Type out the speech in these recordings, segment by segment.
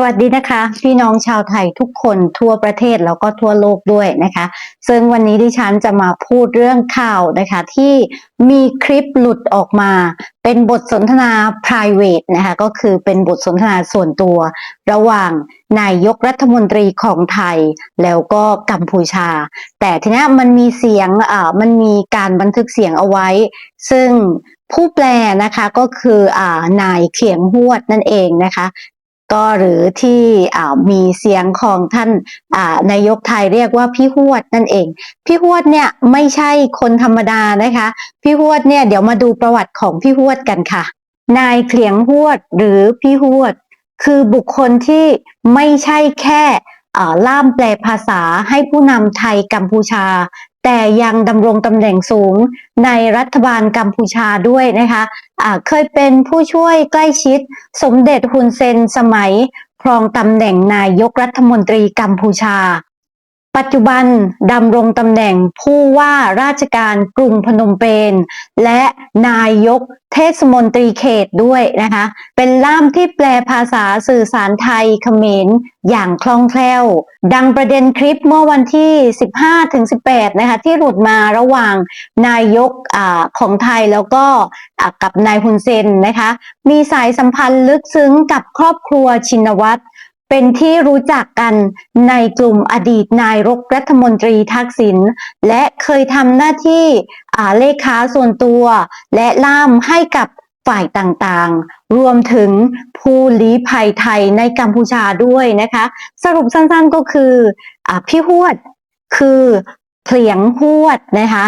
สวัสดีนะคะ พี่น้องชาวไทยทุกคนทั่วประเทศแล้วก็ทั่วโลกด้วยนะคะ ซึ่งวันนี้ดิฉันจะมาพูดเรื่องข่าวนะคะ ที่มีคลิปหลุดออกมา เป็นบทสนทนา private นะคะก็คือเป็นบทสนทนาส่วนตัว ระหว่างนายกรัฐมนตรีของไทยแล้วก็กัมพูชา แต่ทีนี้มันมีเสียงอ่ามันมีการบันทึกเสียงเอาไว้ ซึ่งผู้แปลนะคะก็คืออ่านายเขียงหวดนั่นเองนะคะ ก็หรือที่มีเสียงของท่านนายกไทยเรียกว่าพี่หวดนั่นเอง พี่หวดเนี่ยไม่ใช่คนธรรมดานะคะ พี่หวดเนี่ยเดี๋ยวมาดูประวัติของพี่หวดกันค่ะ นายเขียงหวดหรือพี่หวด คือบุคคลที่ไม่ใช่แค่ล่ามแปลภาษาให้ผู้นำไทยกัมพูชา แต่ยังดำรงตำแหน่งสูงในรัฐบาลกัมพูชาด้วยนะคะะเคยเป็นผู้ช่วยใกล้ชิด สมเด็จฮุนเซนสมัยครองตำแหน่งนายกรัฐมนตรีกัมพูชา ปัจจุบันดำรงตำแหน่งผู้ว่าราชการกรุงพนมเปญและนายกเทศมนตรีเขตด้วยนะคะ เป็นล่ามที่แปลภาษาสื่อสารไทยเขมรอย่างคล่องแคล่ว ดังประเด็นคลิปเมื่อวันที่ 15-18 นะคะ ที่หลุดมาระหว่างนายกอของไทยแล้วก็กับนายฮุนเซนนะคะ มีสายสัมพันธ์ลึกซึ้งกับครอบครัวชินวัตร เป็นที่รู้จักกันในกลุ่มอดีตนายรกรัฐมนตรีทักษิณและเคยทำหน้าที่เลขาส่วนตัว และล่ามให้กับฝ่ายต่างๆ รวมถึงผู้ลี้ภัยไทยในกัมพูชาด้วยนะคะ สรุปสั้นๆก็คืออพี่หวดคือเพียงหวดนะคะ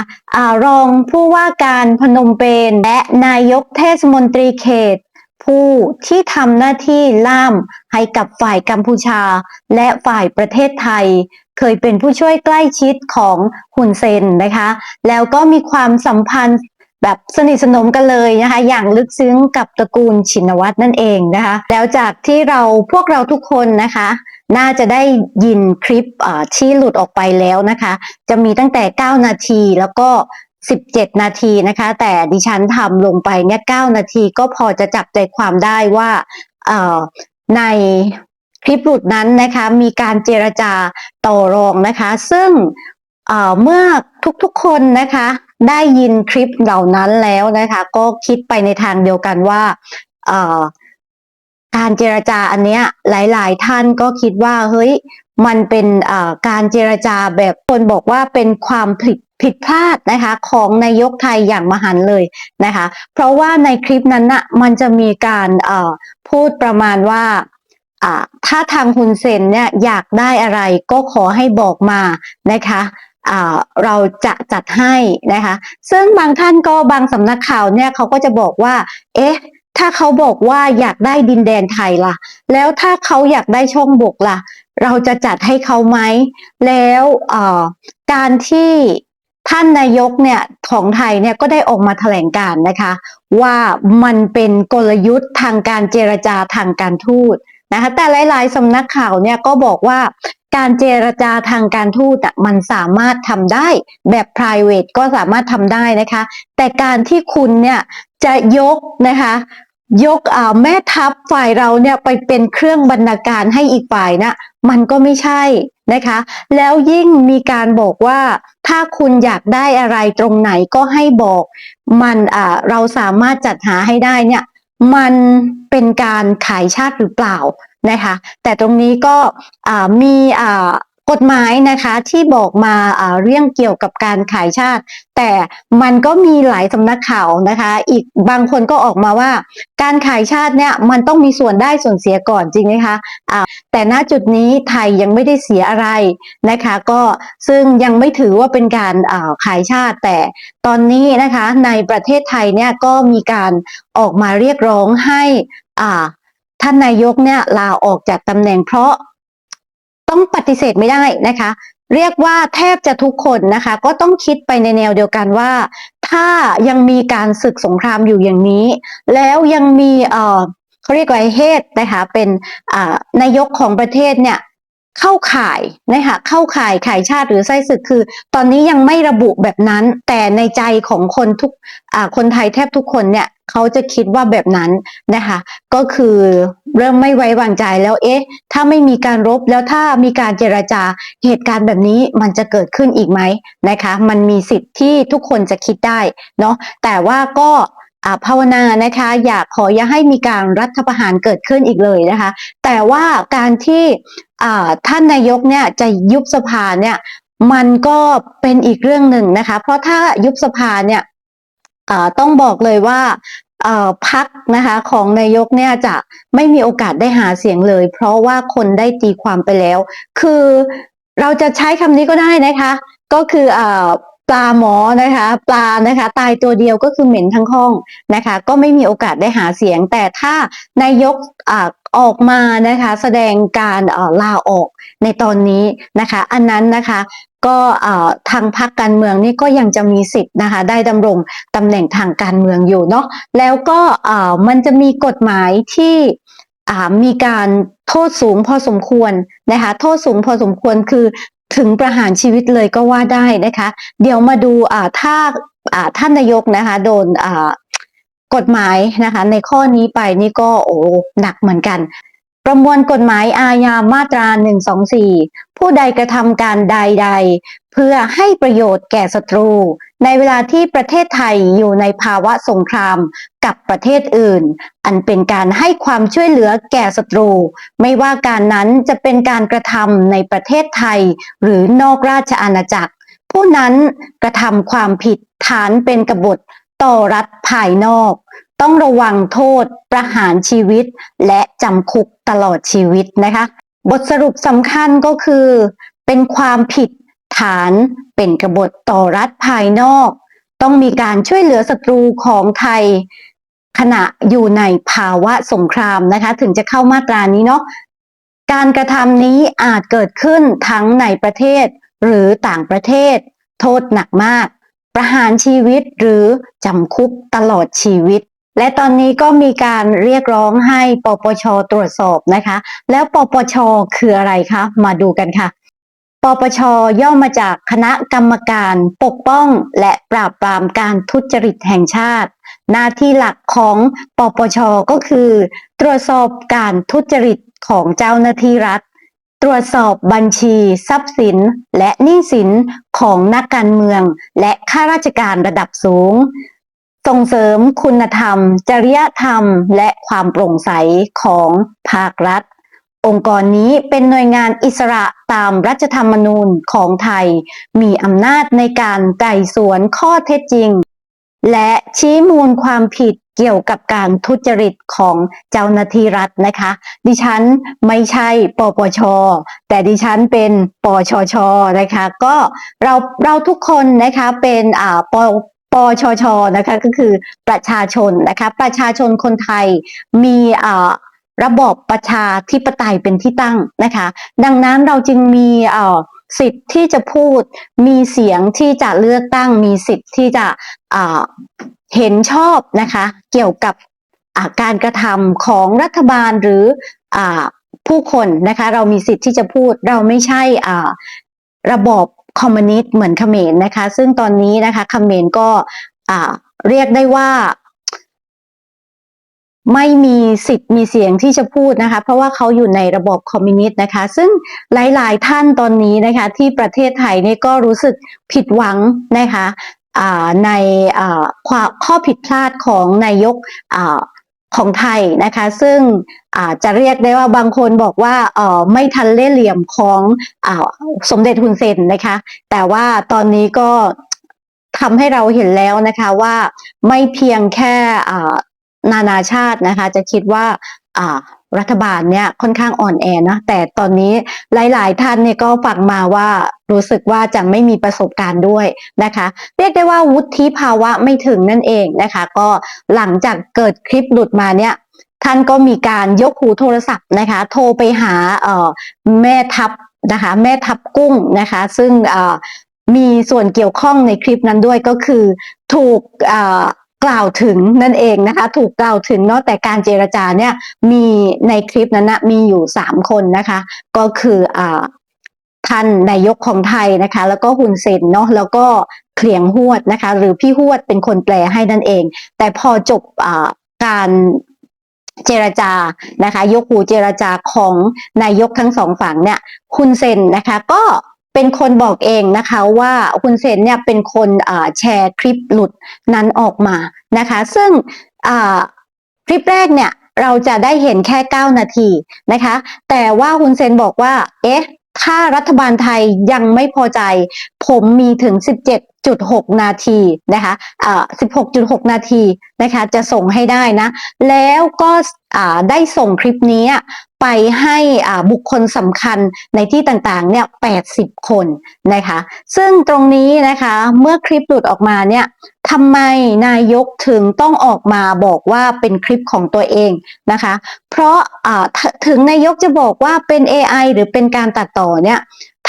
รองผู้ว่าการพนมเปญและนายกเทศมนตรีเขต ผู้ที่ทำหน้าที่ล่ามให้กับฝ่ายกัมพูชา และฝ่ายประเทศไทย เคยเป็นผู้ช่วยใกล้ชิดของฮุนเซนนะคะ แล้วก็มีความสัมพันธ์แบบสนิทสนมกันเลยนะคะ อย่างลึกซึ้งกับตระกูลชินวัตรนั่นเองนะคะ แล้วจากที่เราพวกเราทุกคนนะคะ น่าจะได้ยินคลิปที่หลุดออกไปแล้วนะคะ จะมีตั้งแต่ 9 นาทีแล้วก็ 17 นาทีนะคะ แต่ดิฉันทำลงไปเนี่ย9นาทีก็พอจะจับใจความได้ว่าในคลิปหลุดนั้นนะคะ มีการเจรจาต่อรองนะคะ ซึ่งเมื่อทุกๆคนนะคะ ได้ยินคลิปเหล่านั้นแล้วนะคะ ก็คิดไปในทางเดียวกันว่าการเจรจาอันเนี้ยหลาย ๆ ท่านก็คิดว่าเฮ้ยมันเป็นการเจรจาแบบคนบอกว่าเป็นความผิด ผิดพลาดนะคะของนายกไทยอย่างมหันเลยนะคะ เพราะว่าในคลิปนั้นนะ่ะมันจะมีการพูดประมาณว่าถ้าทางคุณเซนเนี่ยอยากได้อะไรก็ขอให้บอกมานะคะเราจะจัดให้นะคะ ซึ่งบางท่านก็บางสำนักข่าวเนี่ยเขาก็จะบอกว่า เอ๊ะ ถ้าเขาบอกว่าอยากได้ดินแดนไทยล่ะ แล้วถ้าเขาอยากได้ช่องบกล่ะ เราจะจัดให้เขาไหม แล้วการที่ ท่านนายกเนี่ยของไทยเนี่ยก็ได้ออกมาแถลงการนะคะ ว่ามันเป็นกลยุทธ์ทางการเจรจาทางการทูตนะคะแต่หลาย ๆสำนักข่าวเนี่ยก็บอกว่าการเจรจาทางการทูตมันสามารถทำได้แบบ private ก็สามารถทำได้นะคะ แต่การที่คุณเนี่ยจะยกนะคะ ยกแม่ทัพฝ่ายเราเนี่ยไปเป็นเครื่องบรรณาการให้อีกฝ่ายนะมันก็ไม่ใช่นะคะ แล้วยิ่งมีการบอกว่าถ้าคุณอยากได้อะไรตรงไหนก็ให้บอกมันเราสามารถจัดหาให้ได้เนี่ยมันเป็นการขายชาติหรือเปล่านะคะ แต่ตรงนี้ก็มี กฎหมายนะคะที่บอกมาเรื่องเกี่ยวกับการขายชาติ แต่มันก็มีหลายสำนักข่าวนะคะ อีกบางคนก็ออกมาว่า การขายชาติเนี่ยมันต้องมีส่วนได้ส่วนเสียก่อนจริงไหมคะะแต่ณจุดนี้ไทยยังไม่ได้เสียอะไรนะคะ ก็ซึ่งยังไม่ถือว่าเป็นการขายชาติ แต่ตอนนี้นะคะในประเทศไทยเนี่ยก็มีการออกมาเรียกร้องให้ท่านนายกเนี่ยลาออกจากตำแหน่งเพราะ ต้องปฏิเสธไม่ได้นะคะ เรียกว่าแทบจะทุกคนนะคะ ก็ต้องคิดไปในแนวเดียวกันว่า ถ้ายังมีการศึกสงครามอยู่อย่างนี้ แล้วยังมีเอ่อเขาเรียกว่าเหตุนะคะเป็นนายกของประเทศเนี่ยเข้าข่ายนะคะเข้าข่ายข่ายชาติหรือไส้ศึกคือ ตอนนี้ยังไม่ระบุแบบนั้น แต่ในใจของคนทุกคนไทยแทบทุกคนเนี่ยเขาจะคิดว่าแบบนั้นนะคะ ก็คือ เริ่มไม่ไว้วางใจแล้วเอ๊ะ ถ้าไม่มีการรบแล้วถ้ามีการเจรจาเหตุการณ์แบบนี้มันจะเกิดขึ้นอีกไหมนะคะ มันมีสิทธิ์ที่ทุกคนจะคิดได้เนาะแต่ว่าก็ภาวนานะคะ อยากขออย่าให้มีการรัฐประหารเกิดขึ้นอีกเลยนะคะ แต่ว่าการที่ท่านนายกเนี่ยจะยุบสภาเนี่ยมันก็เป็นอีกเรื่องหนึ่งนะคะ เพราะถ้ายุบสภาเนี่ยต้องบอกเลยว่า พักนะคะของนายกเนี่ยจะไม่มีโอกาสได้หาเสียงเลย เพราะว่าคนได้ตีความไปแล้ว คือเราจะใช้คำนี้ก็ได้นะคะ ก็คืออปลาหมอนะคะ ปลานะคะ ตายตัวเดียวก็คือเหม็นทั้งห้องนะคะ ก็ไม่มีโอกาสได้หาเสียง แต่ถ้านายกอออกมานะคะ แสดงการลาออกในตอนนี้นะคะ อันนั้นนะคะ ก็ทางพรรคการเมืองนี่ก็ยังจะมีสิทธิ์นะคะได้ดำรงตำแหน่งทางการเมืองอยู่เนาะแล้วก็มันจะมีกฎหมายที่มีการโทษสูงพอสมควรนะคะโทษสูงพอสมควรคือถึงประหารชีวิตเลยก็ว่าได้นะคะ เดี๋ยวมาดูถ้าท่านนายกนะคะโดนกฎหมายนะคะในข้อนี้ไปนี่ก็โอ้หนักเหมือนกัน ประมวลกฎหมายอาญามาตรา 124 ผู้ใดกระทำการใดๆ เพื่อให้ประโยชน์แก่ศัตรู ในเวลาที่ประเทศไทยอยู่ในภาวะสงครามกับประเทศอื่น อันเป็นการให้ความช่วยเหลือแก่ศัตรู ไม่ว่าการนั้นจะเป็นการกระทำในประเทศไทย หรือนอกราชอาณาจักร ผู้นั้นกระทำความผิดฐานเป็นกบฏต่อรัฐภายนอก ต้องระวังโทษประหารชีวิต และจำคุกตลอดชีวิตนะคะ บทสรุปสำคัญก็คือ เป็นความผิดฐานเป็นกบฏต่อรัฐภายนอก ต้องมีการช่วยเหลือศัตรูของไทย ขณะอยู่ในภาวะสงครามนะคะ ถึงจะเข้ามาตรานี้เนาะการกระทำนี้อาจเกิดขึ้นทั้งในประเทศหรือต่างประเทศ โทษหนักมาก ประหารชีวิตหรือจำคุกตลอดชีวิต และตอนนี้ก็มีการเรียกร้องให้ปปชตรวจสอบนะคะ แล้วปปชคืออะไรคะ มาดูกันค่ะ ปปชย่อมาจากคณะกรรมการปกป้องและปราบปรามการทุจริตแห่งชาติ หน้าที่หลักของปปชก็คือ ตรวจสอบการทุจริตของเจ้าหน้าที่รัฐ ตรวจสอบบัญชีทรัพย์สิน และหนี้สินของนักการเมือง และข้าราชการระดับสูง ส่งเสริมคุณธรรม จริยธรรม และความโปร่งใสของภาครัฐ องค์กรนี้เป็นหน่วยงานอิสระตามรัฐธรรมนูญของไทย มีอำนาจในการไต่สวนข้อเท็จจริง และชี้มูลความผิดเกี่ยวกับการทุจริตของเจ้าหน้าที่รัฐนะคะ ดิฉันไม่ใช่ปปช แต่ดิฉันเป็นปชชนะคะ ก็เราเราทุกคนนะคะเป็นอ่าป ปชชนะคะก็คือประชาชนนะคะประชาชนคนไทยมีอ่าระบอบประชาธิปไตยเป็นที่ตั้งนะคะดังนั้นเราจึงมีอ่อสิทธิ์ที่จะพูดมีเสียงที่จะเลือกตั้ง มีสิทธิ์ที่จะอ่าเห็นชอบนะคะเกี่ยวกับาการกระทำของรัฐบาลหรืออ่าผู้คนนะคะเรามีสิทธิ์ที่จะพูดเราไม่ใช่อ่าระบอบ คอมมิวนิสต์เหมือนเขมรนะคะ ซึ่งตอนนี้นะคะเขมรก็เรียกได้ว่า ไม่มีสิทธิ์มีเสียงที่จะพูดนะคะ เพราะว่าเขาอยู่ในระบบคอมมิวนิสต์นะคะ ซึ่งหลาย ๆ ท่านตอนนี้นะคะ ที่ประเทศไทยนี่ก็รู้สึกผิดหวังนะคะในข้อผิดพลาดของนายก ของไทยนะคะ ซึ่งอาจะเรียกได้ว่าบางคนบอกว่าออไม่ทันเล่เหลี่ยมของอสมเด็จฮุนเซนนะคะ แต่ว่าตอนนี้ก็ทำให้เราเห็นแล้วนะคะว่าไม่เพียงแค่นานาชาตินะคะ จะคิดว่า รัฐบาลเนี่ยค่อนข้างอ่อนแอนะแต่ตอนนี้หลาย ๆ ท่านเนี่ยก็ฟังมาว่ารู้สึกว่าจะไม่มีประสบการณ์ด้วยนะคะ เรียกได้ว่าวุฒิภาวะไม่ถึงนั่นเองนะคะ ก็หลังจากเกิดคลิปหลุดมาเนี่ยท่านก็มีการยกหูโทรศัพท์นะคะ โทรไปหาเอ่อแม่ทัพนะคะ แม่ทัพกุ้งนะคะ ซึ่งเอ่อมีส่วนเกี่ยวข้องในคลิปนั้นด้วยก็คือถูกเอ่อ กล่าวถึงนั่นเองนะคะ ถูกกล่าวถึงเนาะแต่การเจรจาเนี่ยมีในคลิปนั้นนะมีอยู่สามคนนะคะ ก็คืออ่าท่านนายกของไทยนะคะ แล้วก็ฮุนเซนเนาะแล้วก็เขียงหวดนะคะ หรือพี่หวดเป็นคนแปลให้นั่นเอง แต่พอจบอ่าการเจรจานะคะ ยกหูเจรจาของนายกทั้งสองฝั่งเนี่ยคุณเซนนะคะ ก็ เป็นคนบอกเองนะคะว่าคุณเซนเนี่ยเป็นคนแชร์คลิปหลุดนั้นออกมานะคะ ซึ่งคลิปแรกเนี่ยเราจะได้เห็นแค่ 9 นาทีนะคะ แต่ว่าคุณเซนบอกว่า เอ๊ะ ถ้ารัฐบาลไทยยังไม่พอใจ ผมมีถึง 17.6นาทีนะคะอ่า16.6 นาทีนะคะจะส่งให้ได้นะ แล้วก็อ่าได้ส่งคลิปนี้ไปให้อ่าบุคคลสำคัญในที่ต่างๆเนี่ย80 คนนะคะ ซึ่งตรงนี้นะคะเมื่อคลิปหลุดออกมาเนี่ยทำไมนายกถึงต้องออกมาบอกว่าเป็นคลิปของตัวเองนะคะ เพราะอ่าถถึงนายกจะบอกว่าเป็น AI หรือเป็นการตัดต่อเนี่ย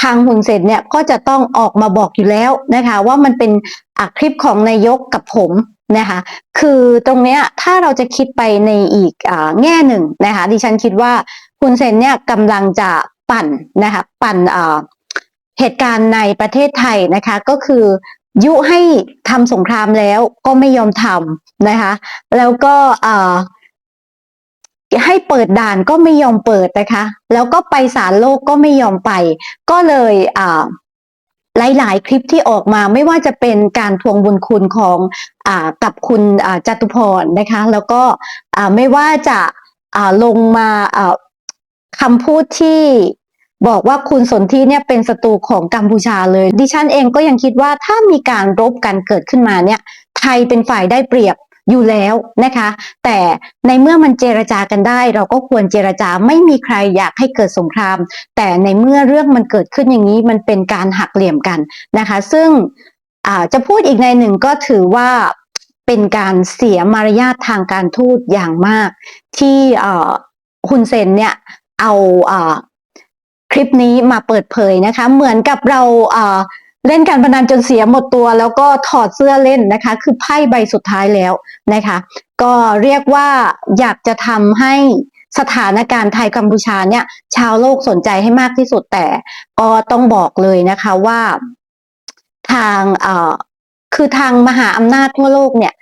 ทางฮุนเซนเนี่ยก็จะต้องออกมาบอกอยู่แล้วนะคะ ว่ามันเป็นอะคลิปของนายกกับผมนะคะ คือตรงเนี้ยถ้าเราจะคิดไปในอีกอแง่หนึ่งนะคะ ดิฉันคิดว่าฮุนเซนเนี่ยกำลังจะปั่นนะคะปั่นเหตุการณ์ในประเทศไทยนะคะก็คือยุให้ทำสงครามแล้วก็ไม่ยอมทำนะคะ แล้วก็ ให้เปิดด่านก็ไม่ยอมเปิดนะคะ แล้วก็ไปศาลโลกก็ไม่ยอมไป ก็เลยอ่าหลาย ๆ คลิปที่ออกมาไม่ว่าจะเป็นการทวงบุญคุณของอ่ากับคุณอ่าจตุพรนะคะ แล้วก็อ่าไม่ว่าจะอ่าลงมาอ่าคำพูดที่บอกว่าคุณสนธิเนี่ยเป็นศัตรูของกัมพูชาเลย ดิฉันเองก็ยังคิดว่าถ้ามีการรบกันเกิดขึ้นมาเนี่ย ไทยเป็นฝ่ายได้เปรียบ อยู่แล้วนะคะ แต่ในเมื่อมันเจรจากันได้ เราก็ควรเจรจาไม่มีใครอยากให้เกิดสงคราม แต่ในเมื่อเรื่องมันเกิดขึ้นอย่างนี้มันเป็นการหักเหลี่ยมกันนะคะ ซึ่งจะพูดอีกในหนึ่งก็ถือว่าเป็นการเสียมารยาททางการทูตอย่างมาก ที่เอ่อฮุนเซนเนี่ยเอาคลิปนี้มาเปิดเผยนะคะ เหมือนกับเราา เล่นการพนันจนเสียหมดตัว แล้วก็ถอดเสื้อเล่นนะคะ คือไพ่ใบสุดท้ายแล้วนะคะ ก็เรียกว่าอยากจะทำให้สถานการณ์ไทยกัมพูชาเนี่ย ชาวโลกสนใจให้มากที่สุดแต่ก็ต้องบอกเลยนะคะว่าทางเอ่อคือทางมหาอำนาจทั่วโลกเนี่ย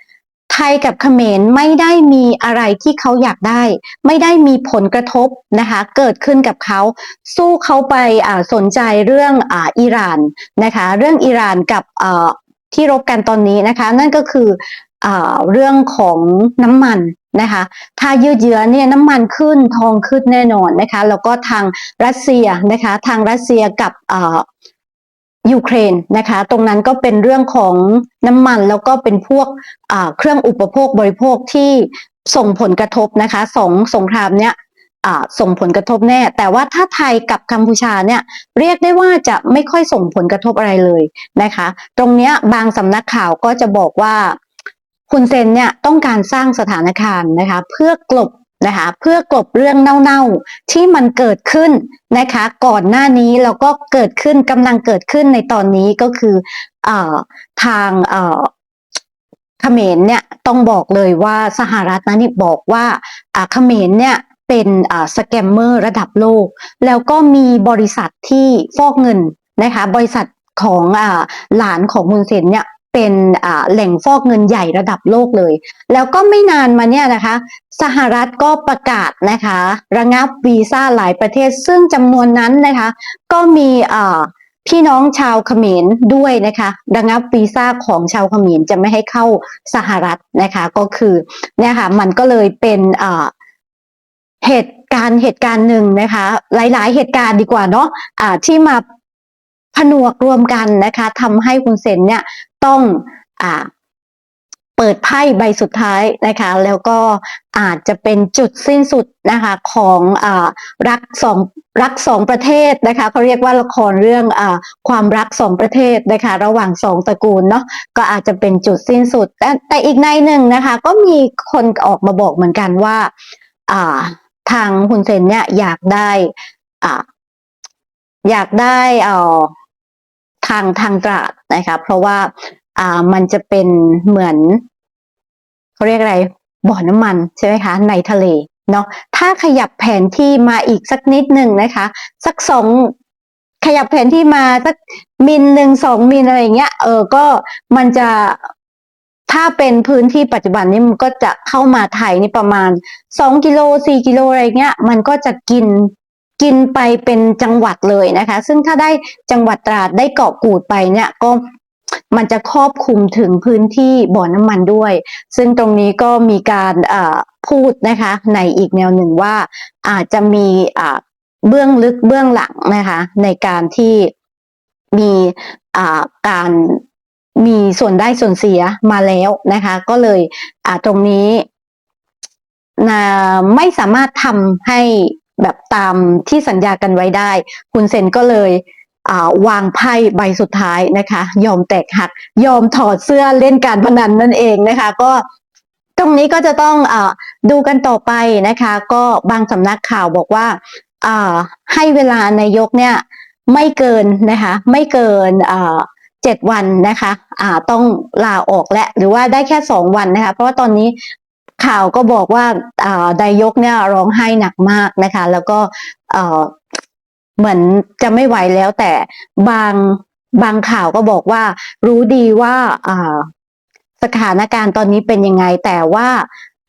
ยกับเขมรไม่ได้มีอะไรที่เขาอยากได้ ไม่ได้มีผลกระทบนะคะเกิดขึ้นกับเขา สู้เขาไปสนใจเรื่องออิหร่านนะคะเรื่องอิหร่านกับที่รบกันตอนนี้นะคะ นั่นก็คืออเรื่องของน้ำมันนะคะถ้ายืดเยื้อเนี่ยน้ำมันขึ้นทองขึ้นแน่นอนนะคะแล้วก็ทางรัสเซียนะคะทางรัสเซียกับ ยูเครนนะคะ ตรงนั้นก็เป็นเรื่องของน้ำมันแล้วก็เป็นพวกเครื่องอุปโภคบริโภคที่ส่งผลกระทบนะคะสองสงครามเนี้ยส่งผลกระทบแน่ แต่ว่าถ้าไทยกับกัมพูชาเนี่ยเรียกได้ว่าจะไม่ค่อยส่งผลกระทบอะไรเลยนะคะ ตรงเนี้ยบางสำนักข่าวก็จะบอกว่าคุณเซนเนี่ยต้องการสร้างสถานการณ์นะคะ เพื่อกลบ นะคะเพื่อกลบเรื่องเน่าๆที่มันเกิดขึ้นนะคะ ก่อนหน้านี้แล้วก็เกิดขึ้นกำลังเกิดขึ้นในตอนนี้ก็คือเอ่อทางเอ่อเขมรเนี่ยต้องบอกเลยว่าสหรัฐนะนี่บอกว่าอ่าเขมรเนี่ยเป็นสแกมเมอร์ระดับโลก แล้วก็มีบริษัทที่ฟอกเงินนะคะ บริษัทของอหลานของมุนเซนเนี่ย เป็นแหล่งฟอกเงินใหญ่ระดับโลกเลย แล้วก็ไม่นานมาเนี่ยนะคะ สหรัฐก็ประกาศนะคะ ระงับวีซ่าหลายประเทศ ซึ่งจำนวนนั้นนะคะ ก็มีพี่น้องชาวเขมรด้วยนะคะระงับวีซ่าของชาวเขมรจะไม่ให้เข้าสหรัฐนะคะ ก็คือเนี่ยค่ะมันก็เลยเป็นเหตุการณ์เหตุการณ์หนึ่งนะคะ หลาย ๆ เหตุการณ์ดีกว่าเนาะอ่าที่มาผนวกรวมกันนะคะทำให้คุณเซนเนี่ย ต้องอ่าเปิดไพ่ใบสุดท้ายนะคะ แล้วก็อาจจะเป็นจุดสิ้นสุดนะคะของอรักสองรักสองประเทศนะคะเขาเรียกว่าละครเรื่องอความรักสองประเทศนะคะระหว่างสองตระกูลเนาะก็อาจจะเป็นจุดสิ้นสุด แต่แต่อีกในหนึ่งนะคะ ก็มีคนออกมาบอกเหมือนกันว่าทางฮุนเซนเนี่ยอยากได้ออยากได้เอ่อ ทางทางตราดนะคะเพราะว่าอ่ามันจะเป็นเหมือนเขาเรียกอะไรบ่อน้ำมันใช่ไหมคะในทะเลเนาะถ้าขยับแผนที่มาอีกสักนิดหนึ่งนะคะ สักสองขยับแผนที่มาสักมิลหนึ่งสองมิลอะไรอย่างเงี้ยเออก็มันจะถ้าเป็นพื้นที่ปัจจุบันนี้มันก็จะเข้ามาไทยนี่ประมาณสองกิโลสี่กิโลอะไรเงี้ย มันก็จะกิน กินไปเป็นจังหวัดเลยนะคะ ซึ่งถ้าได้จังหวัดตราดได้เกาะกูดไปเนี่ยก็มันจะครอบคลุมถึงพื้นที่บ่อน้ำมันด้วย ซึ่งตรงนี้ก็มีการพูดนะคะในอีกแนวหนึ่งว่าอาจจะมีเบื้องลึกเบื้องหลังนะคะ ในการที่มีการมีส่วนได้ส่วนเสียมาแล้วนะคะ ก็เลยตรงนี้นะไม่สามารถทำให้ แบบตามที่สัญญากันไว้ได้ คุณเซนก็เลยวางไพ่ใบสุดท้ายนะคะ ยอมแตกหัก ยอมถอดเสื้อเล่นการพนันนั่นเองนะคะ ก็ตรงนี้ก็จะต้องอดูกันต่อไปนะคะ ก็บางสำนักข่าวบอกว่าให้เวลานายกเนี่ยไม่เกินนะคะ ไม่เกินเจ็ดวันนะคะต้องลาออกและหรือว่าได้แค่สองวันนะคะ เพราะว่าตอนนี้ ข่าวก็บอกว่าอ่านายกเนี่ยร้องไห้หนักมากนะคะ แล้วก็เหมือนจะไม่ไหวแล้วแต่บางบางข่าวก็บอกว่า รู้ดีว่าอ่าสถานการณ์ตอนนี้เป็นยังไง แต่ว่า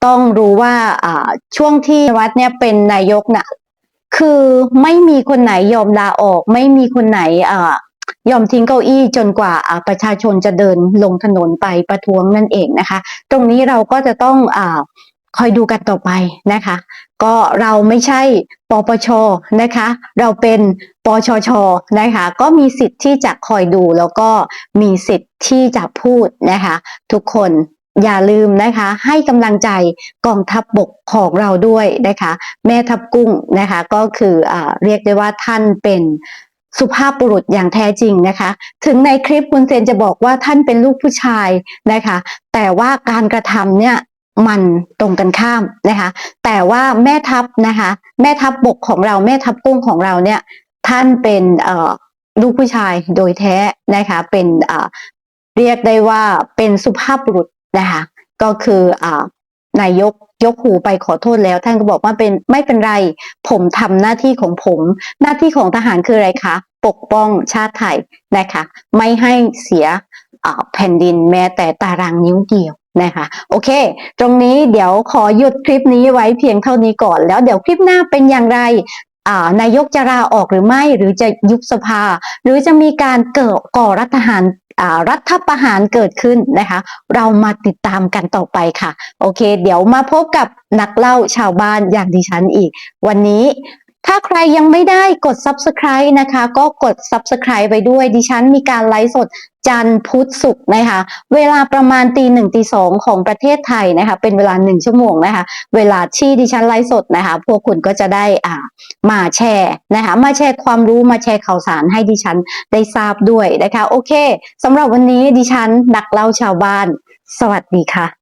ต้องรู้ว่าอ่าช่วงที่วัดเนี่ยเป็นนายกน่ะคือไม่มีคนไหนยอมลาออก ไม่มีคนไหนอ่า ยอมทิ้งเก้าอี้จนกว่าประชาชนจะเดินลงถนนไปประท้วงนั่นเองนะคะ ตรงนี้เราก็จะต้องอ่าคอยดูกันต่อไปนะคะ ก็เราไม่ใช่ปปชนะคะ เราเป็นปชชนะคะ ก็มีสิทธิ์ที่จะคอยดูแล้วก็มีสิทธิ์ที่จะพูดนะคะ ทุกคนอย่าลืมนะคะ ให้กำลังใจกองทัพบบกของเราด้วยนะคะ แม่ทัพกุ้งนะคะ ก็คืออ่าเรียกได้ว่าท่านเป็น สุภาพบุรุษอย่างแท้จริงนะคะ ถึงในคลิปคุณเซนจะบอกว่าท่านเป็นลูกผู้ชายนะคะ แต่ว่าการกระทำเนี่ยมันตรงกันข้ามนะคะ แต่ว่าแม่ทัพนะคะ แม่ทัพบบกของเราแม่ทัพกุ้งของเราเนี่ย ท่านเป็นเอ่อลูกผู้ชายโดยแท้นะคะ เป็นอ่าเรียกได้ว่าเป็นสุภาพบุรุษนะคะ ก็คืออ่า นายกยกหูไปขอโทษแล้ว ท่านก็บอกว่าเป็นไม่เป็นไร ผมทำหน้าที่ของผม หน้าที่ของทหารคืออะไรคะ ปกป้องชาติไทยนะคะไม่ให้เสียแผ่นดินแม้แต่ตารางนิ้วเดียวนะคะโอเค ตรงนี้เดี๋ยวขอหยุดคลิปนี้ไว้เพียงเท่านี้ก่อน แล้วเดี๋ยวคลิปหน้าเป็นอย่างไรนายกจะลาออกหรือไม่หรือจะยุบสภา หรือจะมีการเกิดก่อรัฐประหาร รัฐประหารเกิดขึ้นนะคะ เรามาติดตามกันต่อไปค่ะ โอเค เดี๋ยวมาพบกับนักเล่าชาวบ้านอย่างดิฉันอีก วันนี้ถ้าใครยังไม่ได้กด subscribe นะคะ ก็กด subscribe ไปด้วยดิฉันมีการไลฟ์สด จันทร์พุธศุกร์นะคะ เวลาประมาณตีหนึ่งตีสองของประเทศไทยนะคะ เป็นเวลาหนึ่งชั่วโมงนะคะ เวลาที่ดิฉันไลฟ์สดนะคะ พวกคุณก็จะได้อ่ามาแชร์นะคะ มาแชร์ความรู้มาแชร์ข่าวสารให้ดิฉันได้ทราบด้วยนะคะ โอเคสำหรับวันนี้ดิฉันนักเล่าชาวบ้าน สวัสดีค่ะ